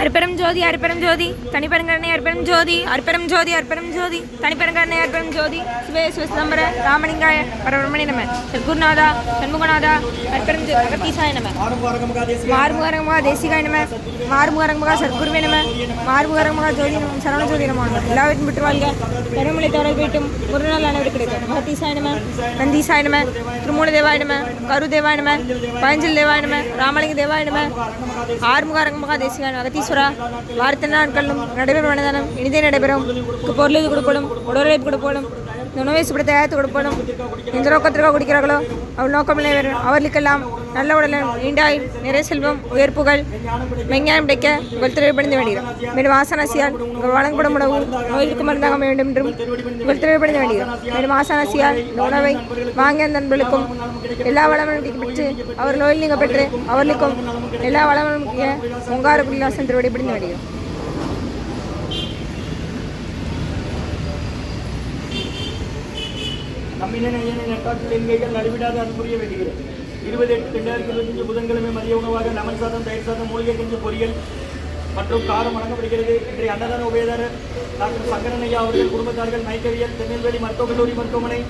அற்பெரும் ஜோதி அற்பெரும் ஜோதி. தனிப்பெருங்கருணை அற்பெரும் ஜோதி அற்பெரும் ஜோதி அற்பெரும் ஜோதி. தனிப்பெருங்கருணை அற்பெரும் ஜோதி. சிவே சிவசிதம்பர ராமலிங்காய பரபிரமணி நம. சத்குருநாதா சண்முகநாதா அற்பெரும் ஜோதிசாய நம. மாறுமுகரங்கமாக தேசிகாய நம. மாறுமுகரங்கமாக சத்குருவே நம. மாறுமுகரங்கமாக ஜோதி நம சரவண ஜோதி நம. எல்லாவற்றும் விட்டு வாழ்க பெருமலை தொடர் வீட்டும் ஒரு நாள் அனைவரும் கிடைக்கும். மகத்தீசாய நம நந்தீசாய நம திருமூல தேவாய நம கரு தேவாய நம பழஞ்சல் தேவாய நம ராமலிங்க தேவாய நம ஆறுமுகாரங்கமாக தேசிய அகத்தீஸ்வரா வார்த்தை நாட்களும் நடைபெறும் மனதானம் இனிதே நடைபெறும். பொருளுக்கு கொடுப்படும் உடலுழைப்பு கொடுப்படும் இந்த உணவை சுப்பிட தயாரித்து கொடுப்பதும் எந்த நோக்கத்திற்காக குடிக்கிறார்களோ அவள் நோக்கம் நிறைவேறும் அவர்களுக்கெல்லாம் நல்ல உடலம் நீண்டாய் நிறை செல்வம் உயர்ப்புகள் மெஞ்ஞானம் கிடைக்க உங்கள் திரைப்படைந்து வேண்டியது. மேலும் ஆசனாசியால் உங்கள் வழங்கப்படும் உணவு நோய்க்கு மருந்தாக வேண்டும் என்றும் உங்கள் திரைப்படைந்து வேண்டியது. மேலும் ஆசனாசியால் இந்த உணவை வாங்கிய நண்பர்களுக்கும் எல்லா வளமும் பெற்று அவர் நோயில் நீங்கள் பெற்று அவர்களுக்கும் எல்லா வளமும் உங்காருக்குள்ளாசன் திருவடி பிடிந்து வேண்டியது. வேண்டுகிறோம் நம்மின நட்டாற்றில் எண்கைகள் நடுவிடாத அன்புரிய வேண்டுகிறேன் இருபது எட்டு ரெண்டாயிரத்தி இருபத்தஞ்சு புதன்கிழமை மதிய உணவாக லெமன் சாதம் தயிர் சாதம் மூலிகை கஞ்சி பொரியல் மற்றும் காரம் வழங்கப்படுகிறது இன்றைய அன்னதான உபயதாரர் டாக்டர் சங்கரன் ஐயா அவர்கள் குடும்பத்தார்கள் மைக்கவியல் திருநெல்வேலி மருத்துவக் கல்லூரி மருத்துவமனை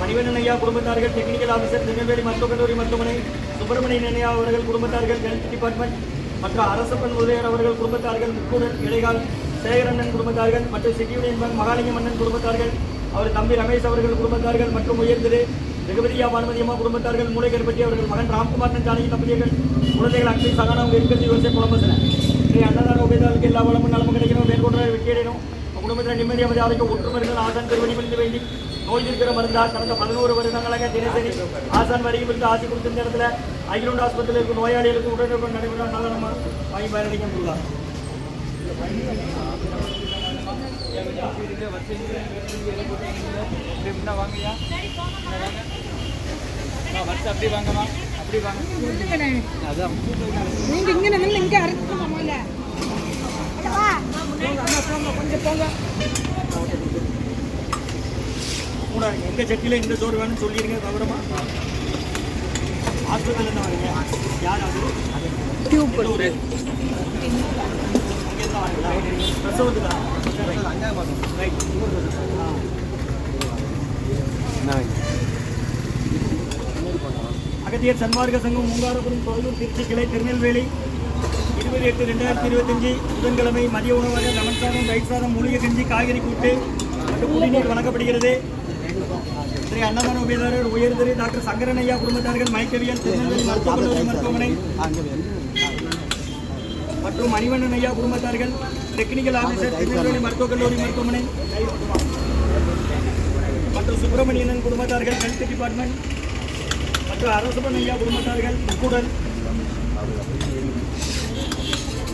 மணிவண்ணன் ஐயா குடும்பத்தார்கள் டெக்னிக்கல் ஆஃபீஸர் திருநெல்வேலி மருத்துவக் கல்லூரி மருத்துவமனை சுப்பிரமணியன் ஐயா அவர்கள் குடும்பத்தார்கள் ஹெல்த் டிபார்ட்மெண்ட் மற்றும் அரசப்பன் முதலியார் அவர்கள் குடும்பத்தார்கள் முக்கூடன் இடைகால் சேகரண்ணன் குடும்பத்தார்கள் மற்றும் சிட்டியுடன் மகாலிங்கம் அண்ணன் மன்னன் குடும்பத்தார்கள் அவர் தம்பி ரமேஷ் அவர்கள் குடும்பத்தார்கள் மற்றும் உயர்ந்திரு ஜெகவதியா பானுமதி அம்மா குடும்பத்தார்கள் மூளைக்கருப்பட்டி அவர்கள் மகன் ராம்குமார் ஜானகி தம்பதியர்கள் குழந்தைகள் அக்னி சகானா அவங்க இருக்கிறது யோசிச்சு குழம்புல இன்றைய அன்னதான உபயதாளுக்கு எல்லா வளமும் நலமும் கிடைக்கணும் மேற்கொண்டு வெற்றியடையணும். குடும்பத்தில் நிம்மதி அமைதி ஆரோக்கியம் ஒற்றுமர்கள் ஆசான் திருவடி பணிந்து வேண்டி நோய் இருக்கிற மருந்தா கடந்த பதினோரு வருடங்களாக தினசரி ஆசான் வரைக்கும் விட்டு ஆசி கொடுத்த நேரத்தில் அகிலுண்டு ஆஸ்பத்திரியில் இருக்கும் நோயாளிகளுக்கு உடனுக்குடன் நடைபெறும் நல்ல நம்ம வாங்கி பயனளிக்க முடியலாம் அப்படி வாங்கம்மா அப்படி வாங்க அதான் நீங்க இங்க நின்னு இங்க முதல்ல கொஞ்சம் போங்க கூட எங்க சட்டியில் இந்த சோறு வேணும்னு சொல்லிடுங்க விவரமா ஹாஸ்பிட்டல் இருந்து வரீங்க யார் அது டியூப் ஊரு? அங்கேருந்து வரீங்களா பிரசவத்துக்கா? ரைட் அகத்தியர் சன்மார்க்க சங்கம் மூங்காரபுரம் தொழிலூர் திருச்சி கிளை திருநெல்வேலி. இருபது எட்டு ரெண்டாயிரத்தி இருபத்தஞ்சி புதன்கிழமை மதிய உணவாக லெமன் சாதம் தயிர் சாதம் மூலிகை கஞ்சி காய்கறி கூட்டு. மற்றும் குடிநீர் வழங்கப்படுகிறது. இன்றைய அன்னதான உபயதாரர் உயர்திரு டாக்டர் சங்கரன் ஐயா குடும்பத்தார்கள் மயக்கவியல் திருநெல்வேலி மருத்துவக் கல்லூரி மருத்துவமனை மற்றும் மணிவண்ணன் ஐயா குடும்பத்தார்கள் டெக்னிக்கல் ஆபீசர் திருநெல்வேலி மருத்துவக் கல்லூரி மருத்துவமனை மற்றும் சுப்பிரமணியன் குடும்பத்தார்கள் ஹெல்த் டிபார்ட்மெண்ட் மற்றும் அரசபன் ஐயா குடும்பத்தார்கள் முக்கூடல்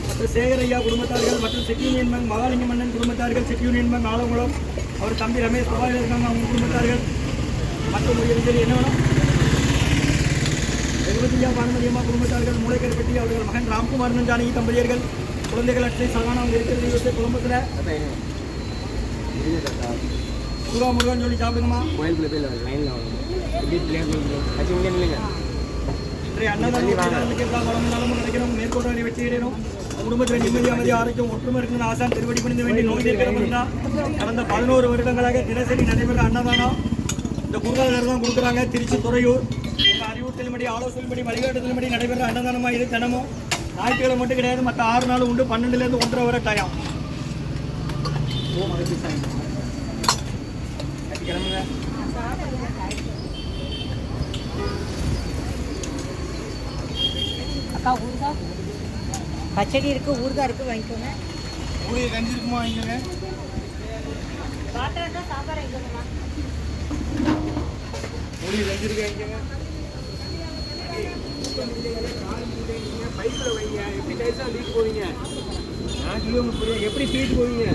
மற்றும் சேகர் ஐயா குடும்பத்தார்கள் மற்றும் city Union bank Mahalinga Mannan குடும்பத்தார்கள் சிட்டி யூனியன் பேங்க் ஆலங்குளம் அவர் தம்பி ரமேஷ் சபாயில் இருக்காங்க அவங்க குடும்பத்தார்கள். மற்றும் உயர்ந்தது என்ன வேணும்? எழுபத்தியா பானுமதி அம்மா குடும்பத்தார்கள் மூளைக்கருப்பட்டி அவர்கள் மகன் ராம்குமார் ஜானகி தம்பதியர்கள் குழந்தைகள் அட்சை சகானா அவங்க இருக்கிறது யோசிச்சு குடும்பத்தில் முருகா முருகான்னு சொல்லி சாப்பிடுங்கம்மா. கோயிலுக்குள்ள போய் லைனில் வரணும் எப்படி பிள்ளைங்க அச்சு இங்கே இல்லைங்க இன்றைய அன்னதான உபயதாரர்களுக்கு எல்லா வளமும் நலமும் கிடைக்கணும். மேற்கொண்டு வெற்றியிடணும் குடும்பத்தில் நிம்மதி அமைதி ஆரோக்கியம் ஒற்றுமை இருக்கணும் ஆசான் திருவடி பணிந்து வேண்டி நோய் தீர்க்கணும் இருந்தா கடந்த பதினோரு வருடங்களாக தினசரி நடைபெற அன்னதானம் இந்த குருநாதர் தான் கொடுக்குறாங்க. திருச்சி துறையூர். அறிவுறுத்தலின்படி ஆலோசனைப்படி வழிகாட்டுதலின்படி நடைபெற அன்னதானமா இது தினமும்? ஞாயிற்றுக்கிழமை மட்டும் கிடையாது. மற்ற ஆறு நாள் உண்டு. பன்னெண்டுலேருந்து ஒன்றரை வரை டயம் கிளம்புங்க அக்கா ஊறுகா பச்சடி இருக்கு ஊறுகா இருக்கு வாங்கிக்கோங்க. உங்களுக்கு கஞ்சி இருக்குமா வாங்கிக்கோங்க. கஞ்சி எப்படி வாங்கிக்கோங்க பைக்கில் வைங்க எப்படி டைஸாக வீட்டு போவீங்க எப்படி தூக்கிட்டு போவீங்க